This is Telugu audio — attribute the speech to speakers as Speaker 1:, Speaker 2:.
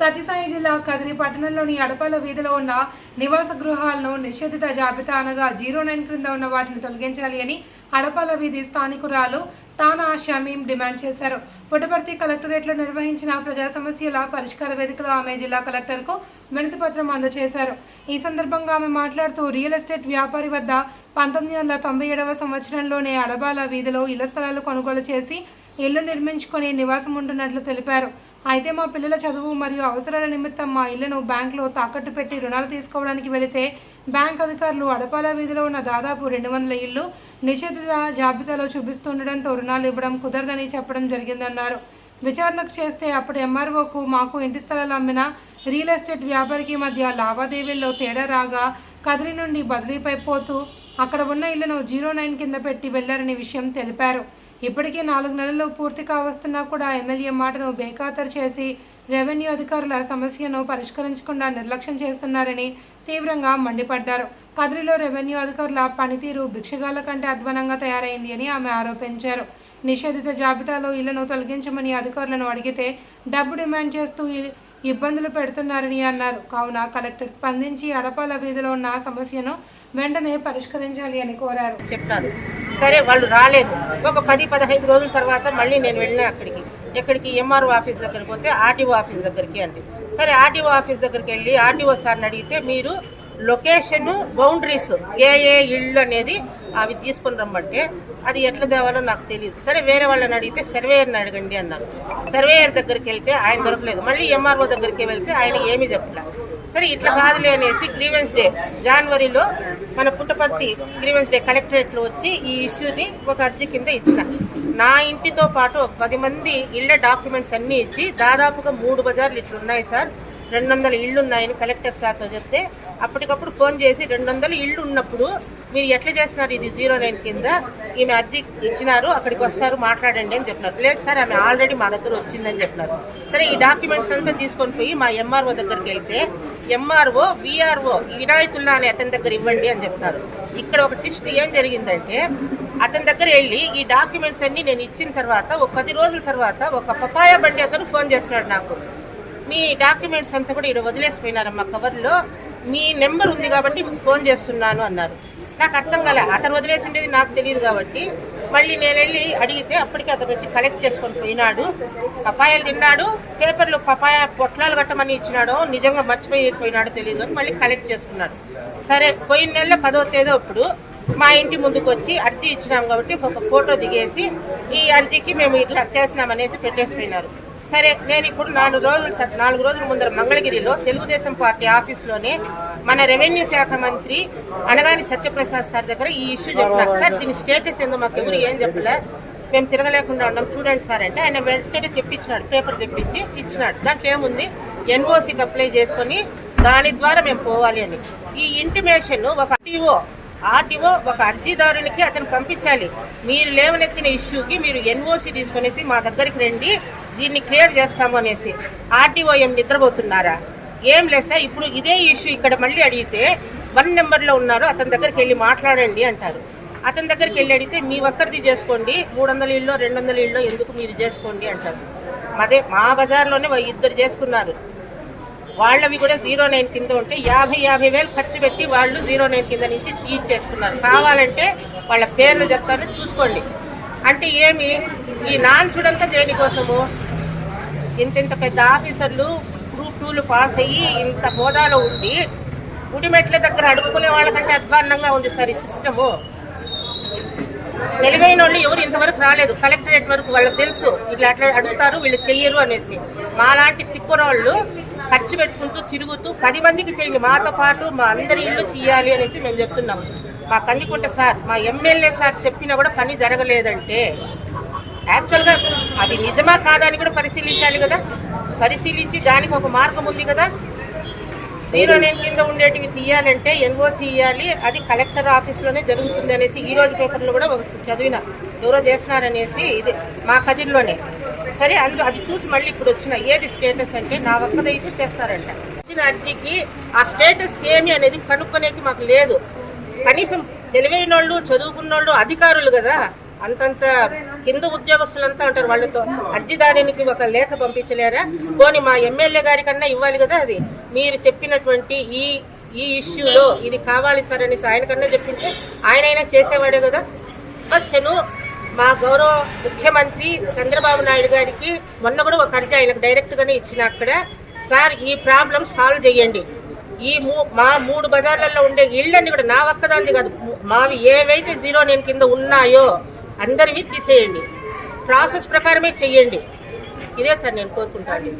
Speaker 1: సత్యసాయి జిల్లా కదిరి పట్టణంలోని అడపాల వీధిలో ఉన్న నివాస గృహాలను నిషేధిత జాబితా అనగా జీరో నైన్ క్రింద ఉన్న వాటిని తొలగించాలి అని అడపాల వీధి స్థానికురాలు తానా షమీం డిమాండ్ చేశారు. పుట్టపర్తి కలెక్టరేట్లో నిర్వహించిన ప్రజా సమస్యల పరిష్కార వేదికలో ఆమె జిల్లా కలెక్టర్కు వినతి పత్రం అందజేశారు. ఈ సందర్భంగా ఆమె మాట్లాడుతూ రియల్ ఎస్టేట్ వ్యాపారి వద్ద పంతొమ్మిది వందల తొంభై ఏడవ సంవత్సరంలోనే అడబాల వీధిలో ఇళ్ళ స్థలాలు కొనుగోలు చేసి ఇల్లు నిర్మించుకొని నివాసం ఉంటున్నట్లు తెలిపారు. అయితే మా పిల్లల చదువు మరియు అవసరాల నిమిత్తం మా ఇళ్ళను బ్యాంకులో తాకట్టు పెట్టి రుణాలు తీసుకోవడానికి వెళితే బ్యాంక్ అధికారులు అడపాల వీధిలో ఉన్న దాదాపు రెండు వందల ఇళ్ళు నిషేధిత జాబితాలో చూపిస్తుండటంతో రుణాలు ఇవ్వడం కుదరదని చెప్పడం జరిగిందన్నారు. విచారణకు చేస్తే అప్పుడు ఎంఆర్ఓకు మాకు ఇంటి స్థలాలు అమ్మిన రియల్ ఎస్టేట్ వ్యాపారికి మధ్య లావాదేవీల్లో తేడా రాగా కదిరి నుండి బదిలీపై పోతూ అక్కడ ఉన్న ఇళ్ళను జీరో నైన్ కింద పెట్టి వెళ్ళారని విషయం తెలిపారు. ఇప్పటికే నాలుగు నెలలు పూర్తి కావస్తున్నా కూడా ఎమ్మెల్యే మాటను బేఖాతరు చేసి రెవెన్యూ అధికారుల సమస్యను పరిష్కరించకుండా నిర్లక్ష్యం చేస్తున్నారని తీవ్రంగా మండిపడ్డారు. కదిరిలో రెవెన్యూ అధికారుల పనితీరు భిక్షగాల కంటే అధ్వానంగా తయారైంది అని ఆమె ఆరోపించారు. నిషేధిత జాబితాలో ఇళ్ళను తొలగించమని అధికారులను అడిగితే డబ్బు డిమాండ్ చేస్తూ ఇబ్బందులు పెడుతున్నారని అన్నారు. కావున కలెక్టర్ స్పందించి అడపాల వీధిలో ఉన్న సమస్యను వెంటనే పరిష్కరించాలి అని కోరారు.
Speaker 2: చెప్తారు. సరే వాళ్ళు రాలేదు. ఒక పది పదహైదు రోజుల తర్వాత మళ్ళీ నేను వెళ్ళిన అక్కడికి. ఎక్కడికి? ఎంఆర్ఓ ఆఫీస్ దగ్గరికి పోతే ఆర్టీఓ ఆఫీస్ దగ్గరికి అండి సరే ఆర్టీఓ ఆఫీస్ దగ్గరికి వెళ్ళి ఆర్టీఓ సార్ని అడిగితే మీరు లొకేషను బౌండరీస్ ఏ ఏ ఇళ్ళు అనేది అవి తీసుకుని రమ్మంటే అది ఎట్లా తేవాలో నాకు తెలియదు సరే వేరే వాళ్ళని అడిగితే సర్వేయర్ని అడగండి అన్నారు. సర్వేయర్ దగ్గరికి వెళ్తే ఆయన దొరకలేదు. మళ్ళీ ఎంఆర్ఓ దగ్గరికి వెళ్తే ఆయన ఏమీ చెప్పలేదు సరే ఇట్లా కాదులే అనేసి గ్రీవెన్స్ డే జనవరిలో మన పుట్టపర్తి గ్రీవెన్స్ డే కలెక్టరేట్లో వచ్చి ఈ ఇష్యూని ఒక అర్జీ కింద ఇచ్చిన. నా ఇంటితో పాటు పది మంది ఇళ్ళ డాక్యుమెంట్స్ అన్నీ ఇచ్చి దాదాపుగా మూడు బజార్లు ఇట్లా ఉన్నాయి సార్. రెండు వందల ఇళ్ళు ఉన్నాయని కలెక్టర్ సార్తో చెప్తే అప్పటికప్పుడు ఫోన్ చేసి రెండు వందల ఇళ్ళు ఉన్నప్పుడు మీరు ఎట్లా చేస్తున్నారు ఇది జీరో నైన్ కింద? ఈమె అర్జీ ఇచ్చినారు అక్కడికి వస్తారు మాట్లాడండి అని చెప్పినారు. లేదు సార్ ఆమె ఆల్రెడీ మా దగ్గర వచ్చిందని చెప్పినారు. సరే ఈ డాక్యుమెంట్స్ అంతా తీసుకొని పోయి మా ఎంఆర్ఓ దగ్గరికి వెళ్తే ఎంఆర్ఓ విఆర్ఓ వినాయకుల్లా అని అతని దగ్గర ఇవ్వండి అని చెప్తారు. ఇక్కడ ఒక టిస్ట్ ఏం జరిగిందంటే అతని దగ్గర వెళ్ళి ఈ డాక్యుమెంట్స్ అన్ని నేను ఇచ్చిన తర్వాత ఒక పది రోజుల తర్వాత ఒక పపాయ బండి అతను ఫోన్ చేస్తున్నాడు నాకు. మీ డాక్యుమెంట్స్ అంతా కూడా ఇక్కడ వదిలేసిపోయినారమ్మా కవర్లో. మీ నెంబర్ ఉంది కాబట్టి మీకు ఫోన్ చేస్తున్నాను అన్నారు. నాకు అర్థం కాలే. అతను వదిలేసి ఉండేది నాకు తెలియదు కాబట్టి మళ్ళీ నేను వెళ్ళి అడిగితే అప్పటికే అతను వచ్చి కలెక్ట్ చేసుకొని పోయినాడు. పపాయాలు తిన్నాడు. పేపర్లో పపాయ పొట్లాలు కట్టమని ఇచ్చినాడో నిజంగా మర్చిపోయిపోయినాడో తెలియదు అని మళ్ళీ కలెక్ట్ చేసుకున్నాడు. సరే పోయిన నెల పదో తేదీ అప్పుడు మా ఇంటి ముందుకు వచ్చి అర్జీ ఇచ్చినాం కాబట్టి ఒక ఫోటో దిగేసి ఈ అర్జీకి మేము ఇట్లా చేసినామనేసి పెట్టేసిపోయినారు సరే నేను ఇప్పుడు నాలుగు రోజులు నాలుగు రోజుల ముందర మంగళగిరిలో తెలుగుదేశం పార్టీ ఆఫీస్లోనే మన రెవెన్యూ శాఖ మంత్రి అనగాని సత్యప్రసాద్ సార్ దగ్గర ఈ ఇష్యూ చెప్పినారు సార్ దీని స్టేటస్ ఏందో మాకు ఎవరు ఏం చెప్పలే. మేము తిరగలేకుండా ఉన్నాం. చూడండి సార్ అంటే ఆయన వెంటనే తెప్పించినాడు పేపర్ తెప్పించి ఇచ్చినాడు. దాంట్లో ఏముంది? ఎన్ఓసికి అప్లై చేసుకొని దాని ద్వారా మేము పోవాలి అని. ఈ ఇంటిమేషన్ ఒక టీఓ ఆర్టీఓ ఒక అర్జీదారునికి అతను పంపించాలి. మీరు లేవనెత్తిన ఇష్యూకి మీరు ఎన్ఓసి తీసుకునేసి మా దగ్గరికి రండి దీన్ని క్లియర్ చేస్తాము అనేసి. ఆర్టీఓ ఏం నిద్రపోతున్నారా? ఏం లేదు సార్ ఇప్పుడు ఇదే ఇష్యూ ఇక్కడ మళ్ళీ అడిగితే వన్ నెంబర్లో ఉన్నారు అతని దగ్గరికి వెళ్ళి మాట్లాడండి అంటారు. అతని దగ్గరికి వెళ్ళి అడిగితే మీ ఒక్కరిది చేసుకోండి మూడు వందల ఇళ్ళు రెండు వందల ఇళ్ళు ఎందుకు మీరు చేసుకోండి అంటారు. అదే మా బజార్లోనే ఇద్దరు చేసుకున్నారు. వాళ్ళవి కూడా జీరో నైన్ కింద ఉంటే యాభై యాభై వేలు ఖర్చు పెట్టి వాళ్ళు జీరో నైన్ కింద నుంచి తీర్చేసుకున్నారు కావాలంటే వాళ్ళ పేర్లు చెప్తాను చూసుకోండి. అంటే ఏమి? ఈ నాన్సుడంతా దేనికోసము? ఇంత ఇంత పెద్ద ఆఫీసర్లు గ్రూప్ టూలు పాస్ అయ్యి ఇంత హోదాలో ఉండి గుడిమెట్ల దగ్గర అడుక్కునే వాళ్ళకంటే అధ్వాన్నంగా ఉంది సార్ ఈ సిస్టము. తెలివైన వాళ్ళు ఎవరు ఇంతవరకు రాలేదు. కలెక్టరేట్ వరకు వాళ్ళకి తెలుసు. ఇట్లా అట్లా అడుగుతారు వీళ్ళు చెయ్యరు అనేసి. మాలాంటి వాళ్ళు ఖర్చు పెట్టుకుంటూ తిరుగుతూ పది మందికి చేయండి. మాతో పాటు మా అందరి ఇల్లు తీయాలి అనేసి మేము చెప్తున్నాం. మా కందికుంట సార్ మా ఎమ్మెల్యే సార్ చెప్పినా కూడా పని జరగలేదంటే యాక్చువల్గా అది నిజమా కాదా అని కూడా పరిశీలించాలి కదా. పరిశీలించి దానికి ఒక మార్గం ఉంది కదా. జీరో నైన్ కింద ఉండేటివి తీయాలంటే ఎన్ఓసి ఇవ్వాలి అది కలెక్టర్ ఆఫీస్లోనే జరుగుతుంది అనేసి ఈ రోజు పేపర్లో కూడా చదివిన ఎవరో చేస్తున్నారనేసి ఇది మా కదిర్లోనే. సరే అందులో అది చూసి మళ్ళీ ఇప్పుడు వచ్చిన ఏది స్టేటస్ అంటే నా ఒక్కదైతే చేస్తారంట. వచ్చిన అర్జీకి ఆ స్టేటస్ ఏమి అనేది కనుక్కునేకి మాకు లేదు. కనీసం తెలివైన వాళ్ళు చదువుకున్న వాళ్ళు అధికారులు కదా అంతంత కింద ఉద్యోగస్తులంతా ఉంటారు. వాళ్ళతో అర్జీదారునికి ఒక లేఖ పంపించలేరా? పోనీ మా ఎమ్మెల్యే గారి కన్నా ఇవ్వాలి కదా అది. మీరు చెప్పినటువంటి ఈ ఈ ఇష్యూలో ఇది కావాలి సార్ అనేసి ఆయనకన్నా చెప్పింటే ఆయన అయినా చేసేవాడే కదా. సమస్యను మా గౌరవ ముఖ్యమంత్రి చంద్రబాబు నాయుడు గారికి మొన్న కూడా ఒక అర్జీ ఆయనకు డైరెక్ట్గానే ఇచ్చిన అక్కడ సార్ ఈ ప్రాబ్లం సాల్వ్ చేయండి. ఈ మూ మా మూడు బజార్లలో ఉండే ఇళ్ళని కూడా నా ఒక్కదాన్ని కాదు. మావి ఏవైతే జీరో నేను కింద ఉన్నాయో అందరివి తీసేయండి. ప్రాసెస్ ప్రకారమే చెయ్యండి ఇదే సార్ నేను కోరుకుంటాను.